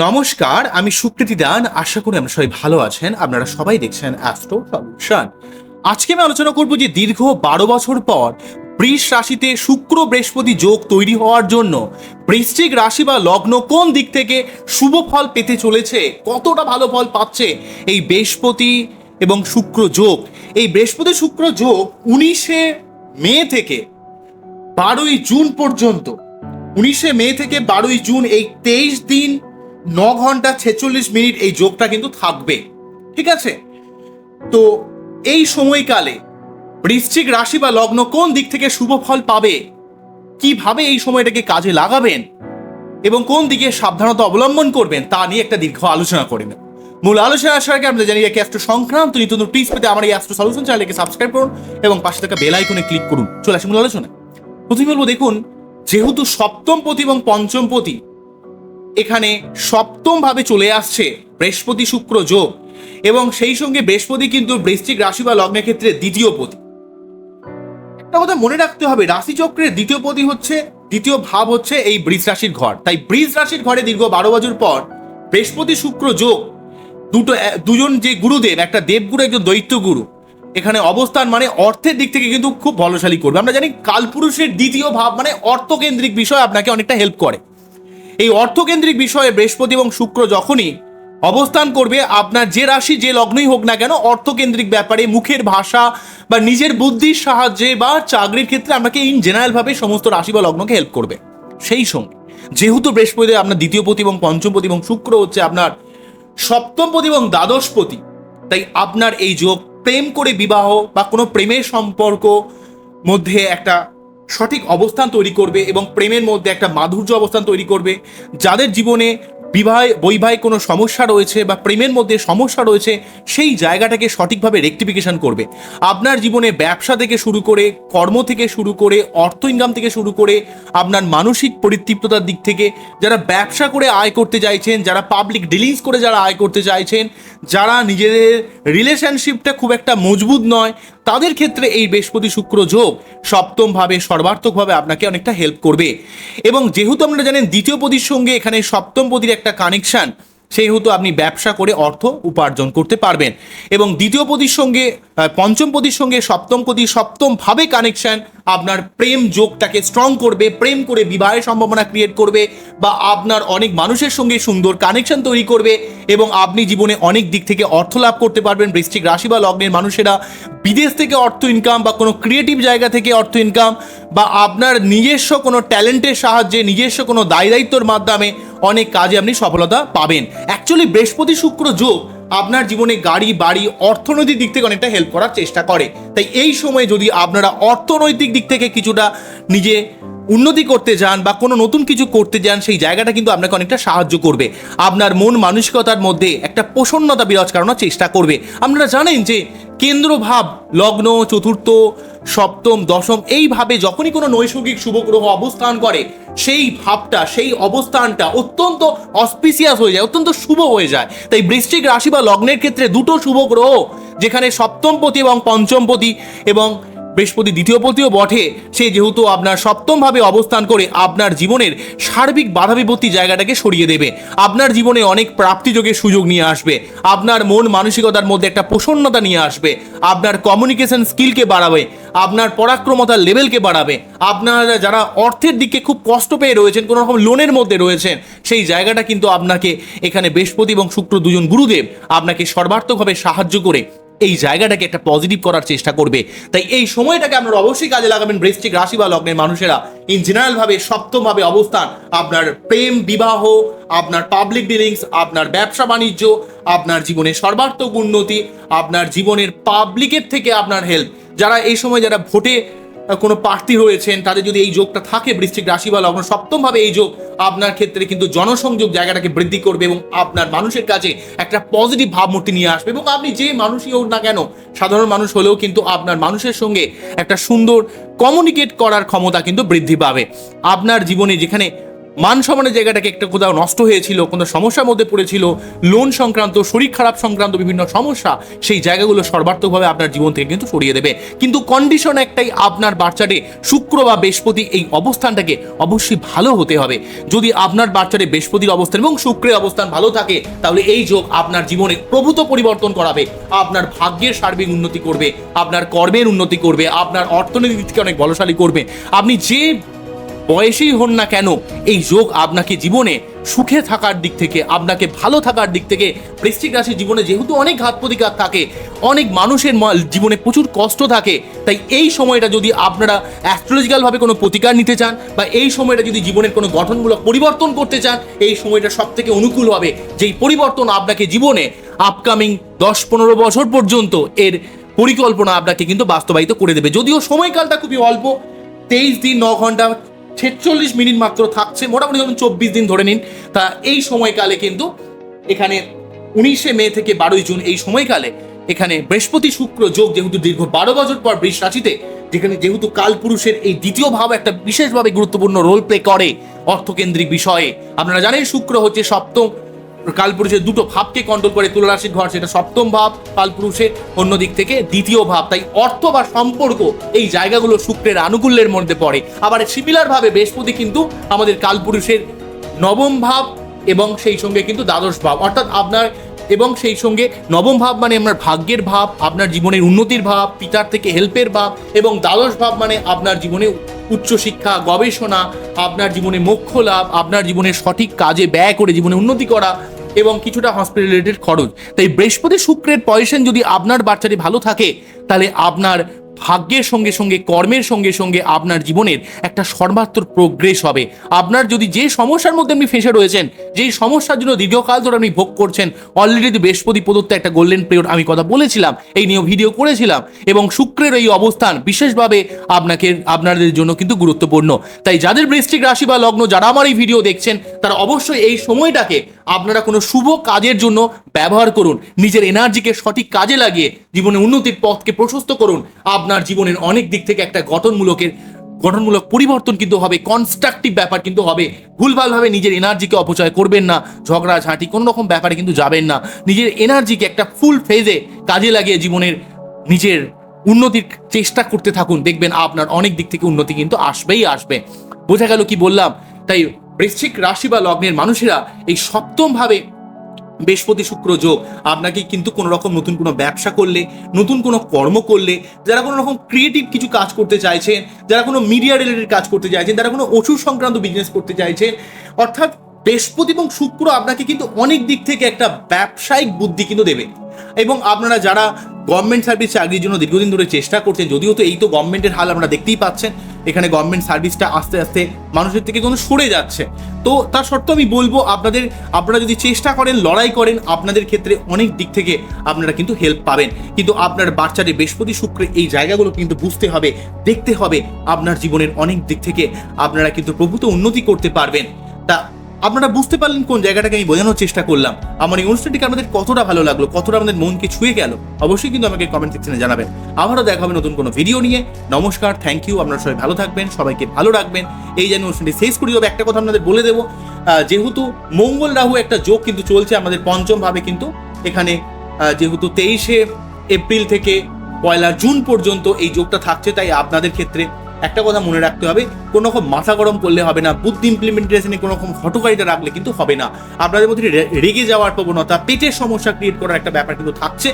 নমস্কার, আমি সুকৃতি দান। আশা করি আমরা সবাই ভালো আছেন। আপনারা সবাই দেখছেন অ্যাস্ট্রো সলিউশন আজকে আমি আলোচনা করব যে দীর্ঘ বারো বছর পর বৃষ রাশিতে শুক্র বৃহস্পতি যোগ তৈরি হওয়ার জন্য বৃশ্চিক রাশি বা লগ্ন কোন দিক থেকে শুভ ফল পেতে চলেছে, কতটা ভালো ফল পাচ্ছে এই বৃহস্পতি এবং শুক্র যোগ? এই বৃহস্পতি শুক্র যোগ উনিশে মে থেকে বারোই জুন পর্যন্ত, উনিশে মে থেকে বারোই জুন এই তেইশ দিন ন ঘণ্টা ছেচল্লিশ মিনিট এই যোগটা কিন্তু থাকবে। ঠিক আছে? তো এই সময়কালে বৃশ্চিক রাশি বা লগ্ন কোন দিক থেকে শুভ ফল পাবে? কীভাবে এই সময়টাকে কাজে লাগাবেন? এবং কোন দিকে সাবধানতা অবলম্বন করবেন? তা নিয়ে একটা দীর্ঘ আলোচনা করে নেব। মূল আলোচনা আসার আগে আমরা জানি যে অ্যাস্ট্রো সংক্রান্ত নিত্য নতুন টিপস পেতে আমার এই অ্যাস্ট্রো সলিউশন চ্যানেলকে সাবস্ক্রাইব করুন এবং পাশে থাকা বেল আইকনে ক্লিক করুন। চলে আসি মূল আলোচনা প্রথমে বলব, দেখুন, যেহেতু সপ্তম পতি এবং পঞ্চম পতি এখানে সপ্তম ভাবে চলে আসছে বৃহস্পতি শুক্র যোগ এবং সেই সঙ্গে বৃহস্পতি কিন্তু বৃশ্চিক রাশি বা লগ্নের ক্ষেত্রে দ্বিতীয় পতি। একটা কথা মনে রাখতে হবে, রাশিচক্রের দ্বিতীয় পতি হচ্ছে, দ্বিতীয় ভাব হচ্ছে এই বৃষ রাশির ঘর। তাই বৃষ রাশির ঘরে দীর্ঘ বারো বছর পর বৃহস্পতি শুক্র যোগ দুটো দুজন যে গুরুদেব, একটা দেবগুরু, একজন দৈত্য গুরু এখানে অবস্থান মানে অর্থের দিক থেকে কিন্তু খুব বলশালী করবে। আমরা জানি কালপুরুষের দ্বিতীয় ভাব মানে অর্থকেন্দ্রিক বিষয় আপনাকে অনেকটা হেল্প করে। এই অর্থকেন্দ্রিক বিষয়ে বৃহস্পতি এবং শুক্র যখনই অবস্থান করবে, আপনার যে রাশি যে লগ্নই হোক না কেন, অর্থকেন্দ্রিক ব্যাপারে, মুখের ভাষা বা নিজের বুদ্ধির সাহায্যে বা চাকরির ক্ষেত্রে আপনাকে ইন জেনারেল ভাবে সমস্ত রাশি বা লগ্নকে হেল্প করবে। সেই সঙ্গে, যেহেতু বৃহস্পতি আপনার দ্বিতীয় পতি এবং পঞ্চম পতি এবং শুক্র হচ্ছে আপনার সপ্তম পতি এবং দ্বাদশ পতি তাই আপনার এই যোগ প্রেম করে বিবাহ বা কোনো প্রেমের সম্পর্ক মধ্যে একটা সঠিক অবস্থান তৈরি করবে এবং প্রেমের মধ্যে একটা মাধুর্য অবস্থান তৈরি করবে যাদের জীবনে বিবাহ বৈবাহিক কোনো সমস্যা রয়েছে বা প্রেমের মধ্যে সমস্যা রয়েছে, সেই জায়গাটাকে সঠিকভাবে রেকটিফিকেশন করবে। আপনার জীবনে ব্যবসা থেকে শুরু করে, কর্ম থেকে শুরু করে, অর্থ ইনকাম থেকে শুরু করে, আপনার মানসিক পরিতৃপ্ততার দিক থেকে, যারা ব্যবসা করে আয় করতে চাইছেন, যারা পাবলিক ডিলিংস করে যারা আয় করতে চাইছেন, যারা নিজেদের রিলেশনশিপটা খুব একটা মজবুত নয়, তাদের ক্ষেত্রে এই বৃহস্পতি শুক্র যোগ সপ্তমভাবে সর্বার্থকভাবে আপনাকে অনেকটা হেল্প করবে। এবং যেহেতু আপনারা জানেন দ্বিতীয় পদির সঙ্গে এখানে সপ্তম পদির একটা সেই সেহেতু আপনি ব্যবসা করে অর্থ উপার্জন করতে পারবেন। এবং দ্বিতীয় পদীর সঙ্গে পঞ্চম পদীর সঙ্গে সপ্তম পদি সপ্তমভাবে কানেকশন আপনার প্রেম যোগটাকে স্ট্রং করবে, প্রেম করে বিবাহের সম্ভাবনা ক্রিয়েট করবে বা আপনার অনেক মানুষের সঙ্গে সুন্দর কানেকশন তৈরি করবে এবং আপনি জীবনে অনেক দিক থেকে অর্থ লাভ করতে পারবেন। বৃশ্চিক রাশি বা লগ্নের মানুষেরা বিদেশ থেকে অর্থ ইনকাম বা কোনো ক্রিয়েটিভ জায়গা থেকে অর্থ ইনকাম বা আপনার নিজস্ব কোনো ট্যালেন্টের সাহায্যে, নিজস্ব কোনো দায় দায়িত্বর মাধ্যমে অনেক কাজে আপনি সফলতা পাবেন। অ্যাকচুয়ালি বৃহস্পতি শুক্র যোগ আপনার জীবনে গাড়ি, বাড়ি, অর্থনৈতিক দিক থেকে অনেকটা হেল্প করার চেষ্টা করে। তাই এই সময়ে যদি আপনারা অর্থনৈতিক দিক থেকে কিছুটা নিজে উন্নতি করতে যান বা কোনো নতুন কিছু করতে যান, সেই জায়গাটা কিন্তু আপনাকে অনেকটা সাহায্য করবে। আপনার মন মানসিকতার মধ্যে একটা প্রসন্নতা বিরাজ করানোর চেষ্টা করবে। আপনারা জানেন যে কেন্দ্র ভাব লগ্ন, চতুর্থ, সপ্তম, দশম, এইভাবে যখনই কোনো নৈসর্গিক শুভ গ্রহ অবস্থান করে, সেই ভাবটা, সেই অবস্থানটা অত্যন্ত অস্পিসিয়াস হয়ে যায়, অত্যন্ত শুভ হয়ে যায়। তাই বৃশ্চিক রাশি বা লগ্নের ক্ষেত্রে দুটো শুভ গ্রহ যেখানে সপ্তমপতি এবং পঞ্চমপতি এবং বৃহস্পতি দ্বিতীয় পতিও বটে। সে যেহেতু আপনার সপ্তমভাবে অবস্থান করে আপনার জীবনের সার্বিক বাধা বিপত্তি জায়গাটাকে সরিয়ে দেবে। আপনার জীবনে অনেক প্রাপ্তিযোগের সুযোগ নিয়ে আসবে। আপনার মন মানসিকতার মধ্যে একটা প্রসন্নতা নিয়ে আসবে। আপনার কমিউনিকেশন স্কিলকে বাড়াবে। আপনার পরাক্রমতার লেভেলকে বাড়াবে। আপনারা যারা অর্থের দিকে খুব কষ্ট পেয়ে রয়েছেন, কোনো রকম লোনের মধ্যে রয়েছেন, সেই জায়গাটা কিন্তু আপনাকে এখানে বৃহস্পতি এবং শুক্র দুজন গুরুদেব আপনাকে সর্বার্থকভাবে সাহায্য করে। এই জায়গাটাকে একটা পজিটিভ করার চেষ্টা করবে। তাই এই সময়টাকে আপনার অবশ্যই কাজে লাগাবেন বৃশ্চিক রাশি বা লগ্নের মানুষেরা। ইন জেনারেলভাবে সপ্তমভাবে অবস্থান। আপনার প্রেম, বিবাহ, আপনার পাবলিক ডিলিংস আপনার ব্যবসা বাণিজ্য, আপনার জীবনের সর্বার্থক উন্নতি, আপনার জীবনের পাবলিকের থেকে আপনার হেল্প যারা এই সময় যারা ভোটে কোনো প্রার্থী রয়েছেন, তাদের যদি এই যোগটা থাকে বৃশ্চিক রাশি বা লগ্ন সপ্তমভাবে এই যোগ, আপনার ক্ষেত্রে কিন্তু জনসংযোগ জায়গাটাকে বৃদ্ধি করবে এবং আপনার মানুষের কাছে একটা পজিটিভ ভাবমূর্তি নিয়ে আসবে এবং আপনি যে মানুষই হোক না কেন, সাধারণ মানুষ হলেও কিন্তু আপনার মানুষের সঙ্গে একটা সুন্দর কমিউনিকেট করার ক্ষমতা কিন্তু বৃদ্ধি পাবে। আপনার জীবনে যেখানে মান সম্মানের জায়গাটাকে একটা কোথাও নষ্ট হয়েছিল, কোনো সমস্যার মধ্যে পড়েছিল লোন সংক্রান্ত, শরীর খারাপ সংক্রান্ত বিভিন্ন সমস্যা, সেই জায়গাগুলো সর্বার্থকভাবে আপনার জীবন থেকে কিন্তু সরিয়ে দেবে। কিন্তু কন্ডিশন একটাই আপনার বাচ্চাটে শুক্র বা বৃহস্পতি এই অবস্থানটাকে অবশ্যই ভালো হতে হবে। যদি আপনার বাচ্চাটে বৃহস্পতির অবস্থান এবং শুক্রের অবস্থান ভালো থাকে, তাহলে এই যোগ আপনার জীবনে প্রভূত পরিবর্তন করাবে। আপনার ভাগ্যের সার্বিক উন্নতি করবে, আপনার কর্মের উন্নতি করবে, আপনার অর্থনীতি থেকে অনেক বলশালী করবে। আপনি যে বয়সেই হন না কেন, এই যোগ আপনাকে জীবনে সুখে থাকার দিক থেকে, আপনাকে ভালো থাকার দিক থেকে, বৃশ্চিক রাশির জীবনে যেহেতু অনেক ঘাত প্রতিঘাত থাকে, অনেক মানুষের জীবনে প্রচুর কষ্ট থাকে, তাই এই সময়টা যদি আপনারা অ্যাস্ট্রোলজিক্যালভাবে কোনো প্রতিকার নিতে চান, বা এই সময়টা যদি জীবনের কোনো গঠনমূলক পরিবর্তন করতে চান, এই সময়টা সব থেকে অনুকূল হবে, যেই পরিবর্তন আপনাকে জীবনে আপকামিং দশ পনেরো বছর পর্যন্ত এর পরিকল্পনা আপনাকে কিন্তু বাস্তবায়িত করে দেবে। যদিও সময়কালটা খুবই অল্প, তেইশ দিন, ন ঘণ্টা ছেচল্লিশ মিনিট মাত্র থাকছে। মোটামুটি ধরুন চব্বিশ দিন ধরে নিন। তা এই সময়কালে কিন্তু এখানে উনিশে মে থেকে বারোই জুন এই সময়কালে এখানে বৃহস্পতি শুক্র যোগ যেহেতু দীর্ঘ বারো বছর পর বৃষ রাশিতে, যেখানে যেহেতু কালপুরুষের এই দ্বিতীয় ভাব একটা বিশেষভাবে গুরুত্বপূর্ণ রোল প্লে করে অর্থকেন্দ্রিক বিষয়ে। আপনারা জানেন শুক্র হচ্ছে সপ্তম কালপুরুষের দুটো ভাবকে কন্ট্রোল করে তুলারাশির ঘর, সেটা সপ্তম ভাব, কালপুরুষের অন্য দিক থেকে দ্বিতীয় ভাব। তাই অর্থ বা সম্পর্ক এই জায়গাগুলো শুক্রের আনুকূল্যের মধ্যে পড়ে। আবার সিমিলার ভাবে বৃহস্পতি কিন্তু আমাদের কালপুরুষের নবম ভাব এবং সেই সঙ্গে কিন্তু দ্বাদশ ভাব। অর্থাৎ আপনার এবং সেই সঙ্গে নবম ভাব মানে আপনার ভাগ্যের ভাব, আপনার জীবনের উন্নতির ভাব, পিতার থেকে হেল্পের ভাব এবং দ্বাদশ ভাব মানে আপনার জীবনে উচ্চশিক্ষা গবেষণা, আপনার জীবনে মোক্ষ লাভ, আপনার জীবনে সঠিক কাজে ব্যয় করে জীবনে উন্নতি করা এবং কিছুটা হসপিটাল রিলেটেড খরচ। তাই বৃহস্পতি শুক্রের পয়সেন যদি আপনার বাচ্চাটি ভালো থাকে, তাহলে আপনার ভাগ্যের সঙ্গে সঙ্গে, কর্মের সঙ্গে সঙ্গে আপনার জীবনের একটা সর্বাত্মক প্রোগ্রেস হবে। আপনার যদি যে সমস্যার মধ্যে আপনি ফেঁসে রয়েছেন, যেই সমস্যার জন্য দীর্ঘকাল ধরে আপনি ভোগ করছেন অলরেডি বৃহস্পতি প্রদত্ত একটা গোল্ডেন পিরিয়ড আমি কথা বলেছিলাম, এই নিয়ে ভিডিও করেছিলাম, এবং শুক্রের এই অবস্থান বিশেষভাবে আপনাকে, আপনাদের জন্য কিন্তু গুরুত্বপূর্ণ। তাই যাদের বৃষ্টিক রাশি বা লগ্ন, যারা আমার এই ভিডিও দেখছেন, তারা অবশ্যই এই সময়টাকে আপনারা কোনো শুভ কাজের জন্য ব্যবহার করুন। নিজের এনার্জিকে সঠিক কাজে লাগিয়ে, জীবনে উন্নতির পথকে প্রশস্ত করুন। আপনার জীবনের অনেক দিক থেকে একটা গঠনমূলকের, গঠনমূলক পরিবর্তন কিন্তু হবে কনস্ট্রাকটিভ ব্যাপার কিন্তু হবে। ভুলভালভাবে নিজের এনার্জিকে অপচয় করবেন না, ঝগড়া ঝাঁটি কোনো রকম ব্যাপারে কিন্তু যাবেন না। নিজের এনার্জিকে একটা ফুল ফেজে কাজে লাগিয়ে জীবনের নিজের উন্নতির চেষ্টা করতে থাকুন। দেখবেন আপনার অনেক দিক থেকে উন্নতি কিন্তু আসবেই আসবে। বোঝা গেল কি বললাম? তাই বৃশ্চিক রাশি বা লগ্নের মানুষেরা এই সপ্তম ভাবে বৃহস্পতি, শুক্র, যোগ। আপনাকে কিন্তু কোনো রকম নতুন কোনো ব্যবসা করলে, নতুন কোনো কর্ম করলে, যারা কোনো রকম ক্রিয়েটিভ কিছু কাজ করতে চাইছেন, যারা কোনো মিডিয়া রিলেটেড কাজ করতে চাইছেন, যারা কোনো ওষুধ সংক্রান্ত বিজনেস করতে চাইছেন, অর্থাৎ বৃহস্পতি এবং শুক্র আপনাকে কিন্তু অনেক দিক থেকে একটা ব্যবসায়িক বুদ্ধি কিন্তু দেবে। এবং আপনারা যারা গভর্নমেন্ট সার্ভিস চাকরির জন্য দীর্ঘদিন ধরে চেষ্টা করছেন, যদিও তো এই তো গভর্নমেন্টের হাল আমরা দেখতেই পাচ্ছেন, এখানে গভর্নমেন্ট সার্ভিসটা আস্তে আস্তে মানুষের থেকে কোনো সরে যাচ্ছে। তো তার সত্ত্বেও আমি বলব, আপনাদের, আপনারা যদি চেষ্টা করেন, লড়াই করেন, আপনাদের ক্ষেত্রে অনেক দিক থেকে আপনারা কিন্তু হেল্প পাবেন। কিন্তু আপনার বাচ্চাদের বৃহস্পতি শুক্রে এই জায়গাগুলো কিন্তু বুঝতে হবে, দেখতে হবে, আপনার জীবনের অনেক দিক থেকে আপনারা কিন্তু প্রভূত উন্নতি করতে পারবেন। তা আপনারা বুঝতে পারলেন কোন জায়গাটাকে আমি বোঝানোর চেষ্টা করলাম। আমার এই অনুষ্ঠানটিকে আপনাদের কতটা ভালো লাগল, কতটা আমাদের মনকে ছুঁয়ে গেল, অবশ্যই কিন্তু আমাকে কমেন্ট সেকশনে জানাবেন। আবারও দেখা হবে নতুন কোনো ভিডিও নিয়ে। নমস্কার থ্যাংক ইউ আপনারা সবাই ভালো থাকবেন, সবাইকে ভালো রাখবেন। এই জানি অনুষ্ঠানটি শেষ করি, তবে একটা কথা আপনাদের বলে দেবো। যেহেতু মঙ্গল রাহু একটা যোগ কিন্তু চলছে, আমাদের পঞ্চম ভাবে কিন্তু এখানে যেহেতু তেইশে এপ্রিল থেকে পয়লা জুন পর্যন্ত এই যোগটা থাকছে, তাই আপনাদের ক্ষেত্রে একটা কথা মনে রাখতে হবে, কোনো রকম মাথা গরম করলে হবে না, বুদ্ধি ইমপ্লিমেন্টেশনে কোনো রকম হটকারিতা রাখলে কিন্তু হবে না। আপনাদের মধ্যে রেগে যাওয়ার প্রবণতা, পেটের সমস্যা ক্রিয়েট করার একটা ব্যাপার কিন্তু থাকছে।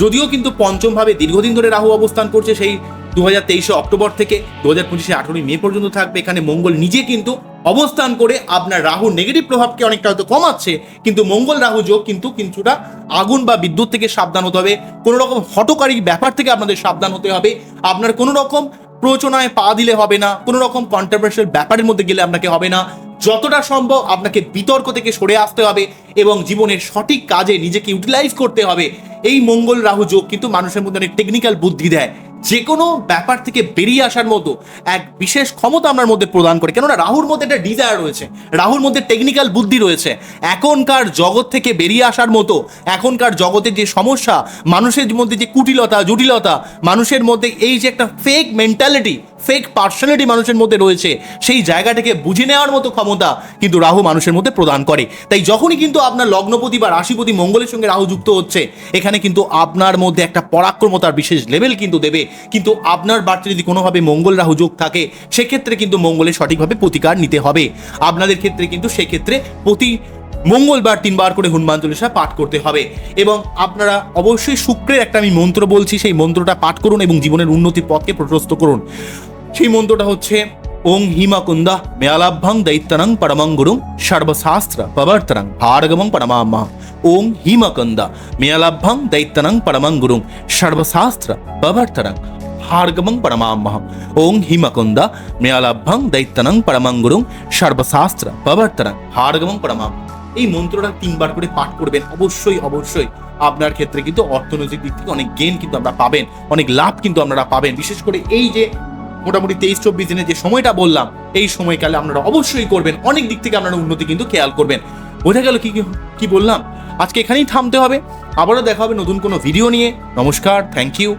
যদিও কিন্তু পঞ্চমভাবে দীর্ঘদিন ধরে রাহু অবস্থান করছে, সেই দু হাজার তেইশে অক্টোবর থেকে দু হাজার পঁচিশে আঠেরোই মে পর্যন্ত থাকবে। এখানে মঙ্গল নিজে কিন্তু অবস্থান করে আপনার রাহু নেগেটিভ প্রভাবকে অনেকটা হয়তো কমাচ্ছে, কিন্তু মঙ্গল রাহু যোগ কিন্তু কিছুটা আগুন বা বিদ্যুৎ থেকে সাবধান হতে হবে। কোনো রকম হটকারী ব্যাপার থেকে আপনাদের সাবধান হতে হবে। আপনার কোনো রকম প্রচনায় পা দিলে হবে না কোনো রকম কন্ট্রোভার্সিয়াল ব্যাপারের মধ্যে গেলে আপনাকে হবে না। যতটা সম্ভব আপনাকে বিতর্ক থেকে সরে আসতে হবে এবং জীবনের সঠিক কাজে নিজেকে ইউটিলাইজ করতে হবে। এই মঙ্গল রাহু যোগ কিন্তু মানুষের মধ্যে অনেক টেকনিক্যাল বুদ্ধি দেয়। যে কোনো ব্যাপার থেকে বেরিয়ে আসার মতো এক বিশেষ ক্ষমতা আমার মধ্যে প্রদান করে। কেননা রাহুর মধ্যে একটা ডিজায়ার রয়েছে। রাহুর মধ্যে টেকনিক্যাল বুদ্ধি রয়েছে। এখনকার জগৎ থেকে বেরিয়ে আসার মতো এখনকার জগতের যে সমস্যা, মানুষের মধ্যে যে কুটিলতা, জটিলতা, মানুষের মধ্যে এই যে একটা ফেক মেন্টালিটি ফেক পার্সোনালিটি মানুষের মধ্যে রয়েছে, সেই জায়গাটাকে বুঝে নেওয়ার মতো ক্ষমতা কিন্তু রাহু মানুষের মধ্যে প্রদান করে। তাই যখনই কিন্তু আপনার লগ্নপতি বা রাশিপতি মঙ্গলের সঙ্গে রাহু যুক্ত হচ্ছে, এখানে কিন্তু আপনার মধ্যে একটা পরাক্রমতার বিশেষ লেভেল কিন্তু দেবে। কিন্তু আপনার বাড়িতে যদি কোনোভাবে মঙ্গল রাহু যোগ থাকে, সেক্ষেত্রে কিন্তু মঙ্গলের সঠিকভাবে প্রতিকার নিতে হবে। আপনাদের ক্ষেত্রে কিন্তু সেক্ষেত্রে প্রতি মঙ্গলবার তিনবার করে হনুমান চল্লিশা পাঠ করতে হবে। এবং আপনারা অবশ্যই শুক্রের একটা আমি মন্ত্র বলছি, সেই মন্ত্রটা পাঠ করুন এবং জীবনের উন্নতির পথকে প্রশস্ত করুন। সেই মন্ত্রটা হচ্ছে ওং হিমাকুন্দা মেয়ালাভ্যাং দৈত্যনং পরমং গুরুং সর্বশাস্ত্র প্রবর্তনং ভার্গবং পরমাম্মা। ওং হিমকন্দা মেয়ালাভ্যাং পরমং গুরুং সর্বশাস্ত্র প্রবর্তনং ভার্গবং পরমাম্মহম ওং হিমকুন্দা মেয়ালাভ্যাং পরমং গুরুং সর্বশাস্ত্র প্রবর্তনং ভার্গবং পরমাম্মহম এই মন্ত্রটা তিনবার করে পাঠ করবেন, অবশ্যই অবশ্যই। আপনার ক্ষেত্রে কিন্তু অর্থনৈতিক দিক থেকে অনেক গেন কিন্তু আমরা পাবেন, অনেক লাভ কিন্তু আপনারা পাবেন। বিশেষ করে এই যে মোটামুটি তেইশ, চব্বিশ দিনে যে সময়টা বললাম, এই সময়কালে আপনারা অবশ্যই করবেন। অনেক দিক থেকে আপনারা উন্নতি কিন্তু খেয়াল করবেন। বোঝা গেল কি কি- কি বললাম? আজকে এখানেই থামতে হবে। আবারও দেখা হবে নতুন কোনো ভিডিও নিয়ে। নমস্কার, থ্যাংক ইউ।